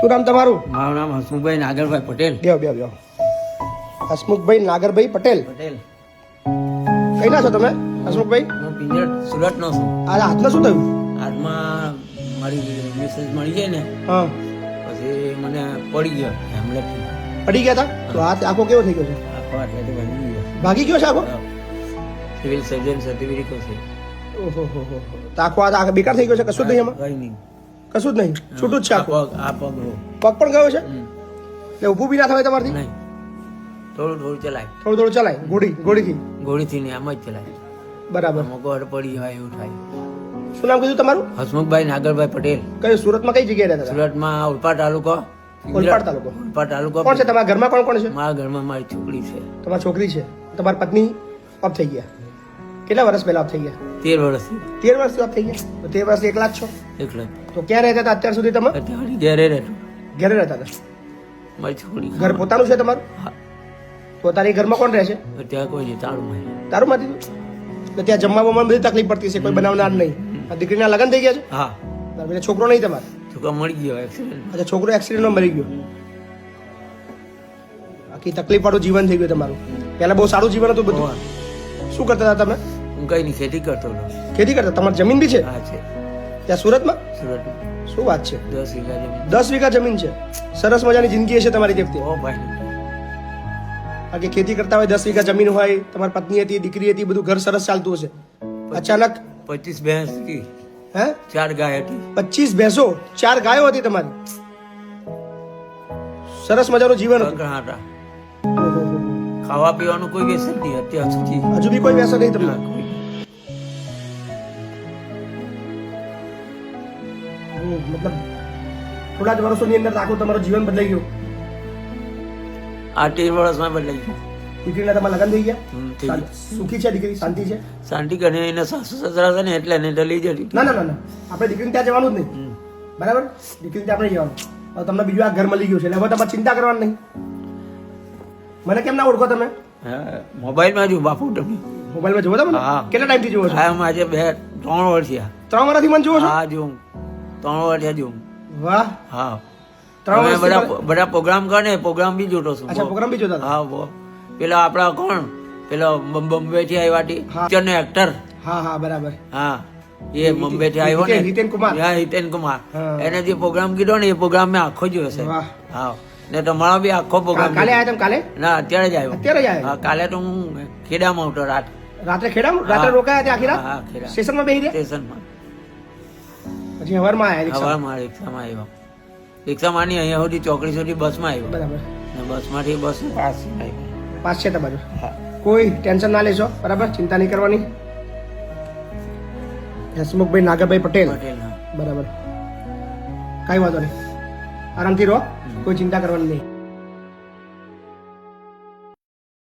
શું નામ તમારું? મારું નામ હસમુખભાઈ નાગરભાઈ પટેલ. બેહો બેહો બેહો. હસમુખભાઈ નાગરભાઈ પટેલ? પટેલ. કઈ ના છો તમે હસમુખભાઈ? હું પિંજર સુરતનો છું. આ હાથમાં શું થયું? હાથમાં મારી મેસેજ મળી જાય ને હા. પછી મને પડી ગયો હેમલેટ પડી ગયા હતા તો હાથ આખો કેવો થઈ ગયો છે? આખો એટલે ભાગી ગયો. ભાગી ગયો છે આખો? સિવિલ સર્જન સર્ટિફિકેટ છે. ઓહો હો હો આખો હાથ આખો બેકાર થઈ ગયો છે કશું નહીં એમાં? કઈ નહીં. કશું જ નહીં. છૂટું જ છે આ પગ આ પગ પગ પણ ગયો છે. એટલે ઊભું બી ના થવાય તમારથી? નહીં. થોડું થોડું ચલાય. થોડું થોડું ચલાય? ઘોડી ઘોડીથી ગોળીથી ને આમ જ ચલાય. બરાબર. અમુક પડી હોય એવું થાય. શું નામ કીધું તમારું? હસમુખભાઈ નાગરભાઈ પટેલ. કયું? સુરતમાં કઈ જગ્યાએ રહેતા હતા? સુરતમાં ઉલપા તાલુકો. ઓલપાડ તાલુકો. ઉલપા તાલુકો. કોણ છે? તમારા ઘરમાં કોણ કોણ છે? મારા ઘરમાં મારી છોકરી છે. તમારી છોકરી છે. તમારી પત્ની ઓફ થઈ ગયા. કેટલા વર્ષ પહેલા ઓફ થઈ ગયા? તેર વર્ષથી તેર વર્ષથી ઓફ થઈ ગયા. તેર વર્ષથી એકલા જ છો? એકલા તો ક્યાં રહેતા હતા અત્યાર સુધી તમે ઘેરે રહેતો. ઘરે રહેતા હતા? મારી છોકરી ઘર પોતાનું છે તમારું? તો ઘરમાં કોણ રહે છે? અત્યારે કોઈ નહીં તારું માં તારું માંથી તો ત્યાં જમવા બમવામાં બધી તકલીફ પડતી છે કોઈ બનાવનાર નહીં. આ દીકરીના લગ્ન થઈ ગયા છે? હા. એટલે છોકરો નહીં તમારે? છોકરો મળી ગયો એક્સિડન્ટ અચ્છા છોકરો એક્સિડન્ટમાં મરી ગયો. આખી તકલીફ વાળું જીવન થઈ ગયું તમારું. પહેલા બહુ સારું જીવન હતું બધું. શું કરતા હતા તમે? હું કઈ નહીં ખેતી કરતો હતો ખેતી કરતા? તમારી જમીન બી છે? હા છે. ત્યાં સુરતમાં? સુરત શું વાત છે? દસ વીઘા જમીન. દસ વીઘા જમીન છે. સરસ મજાની જિંદગી હશે તમારી દેખતી ઓ ભાઈ બાકી ખેતી કરતા હોય દસ વીઘા જમીન હોય તમારી પત્ની હતી દીકરી હતી બધું ઘર સરસ ચાલતું હશે. અચાનક પચીસ ભેંસ હતી. હે? ચાર ગાય હતી. પચીસ ભેંસો? ચાર ગાયો હતી તમારી? સરસ મજાનું જીવન હતું. હતા. ખાવા પીવાનું કોઈ વ્યસન નહીં અત્યાર સુધી. હજુ બી કોઈ વ્યસન નહીં તમને? મતલબ થોડા જ વર્ષોની અંદર આખું તમારું જીવન બદલાઈ ગયું. આ તેર વર્ષમાં બદલાઈ ગયું. દીકરીના તમારા લગ્ન થઈ ગયા. સુખી છે દીકરી? શાંતિ છે? શાંતિ કરીને એના સાસુ સસરા છે ને એટલે એને તો લઈ જતી ના ના ના આપણે દીકરીને ત્યાં જવાનું જ નહીં. બરાબર? દીકરીને ત્યાં આપણે જવાનું. હવે તમને બીજું આ ઘર મળી ગયું છે એટલે હવે તમારે ચિંતા કરવાની નહીં. મને કેમ ના ઓળખો તમે? હા, મોબાઈલમાં જો બાપુ તમે. મોબાઈલમાં જુઓ તમે. કેટલા ટાઈમથી જુઓ છો? હા આજે બે ત્રણ વર્ષ થયા. ત્રણ વર્ષથી મને જુઓ છો? હા જોઉં ત્રણ વાર થયા જોઉં વાહ. હા. ત્રણ તમે બધા બધા પ્રોગ્રામ કરે પ્રોગ્રામ બી જોતો છું. અચ્છા પ્રોગ્રામ બી જોતા હા બો. પેલા આપડા કોણ? પેલો બોમ્બે થી આવ્યા હતી પિક્ચર નો એક્ટર હા હા બરાબર. હા. એ બોમ્બે થી આવ્યો ને. હિતેન- કુમાર. હા હિતેન કુમાર. એને જે પ્રોગ્રામ કીધો ને એ પ્રોગ્રામ મેં આખો જોયો છે હા. ને તમારો બી આખો પ્રોગ્રામ કાલે આવ્યા તમે કાલે? ના અત્યારે જ આવ્યો. અત્યારે જ આવ્યો? હા કાલે તો હું ખેડામાં આવતો રાત. રાત્રે ખેડામાં? રાત્રે રોકાયા ત્યાં આખી રાત? હા ખેડા. સ્ટેશનમાં બેહી રહ્યા? સ્ટેશનમાં. પછી હવારમાં આવ્યા હવામાં રિક્ષામાં આવ્યો. રિક્ષામાં ની અહીંયા સુધી ચોકડી સુધી બસમાં આવ્યો. બરાબર. ને બસમાંથી બસ પાસ આવ્યો. પાસ છે તમારું? હા. કોઈ ટેન્શન ના લેશો બરાબર? ચિંતા નહીં કરવાની. હસમુખભાઈ નાગરભાઈ પટેલ. બરાબર. કાંઈ વાંધો નહીં. આરામથી રહો કોઈ ચિંતા કરવાની નહીં.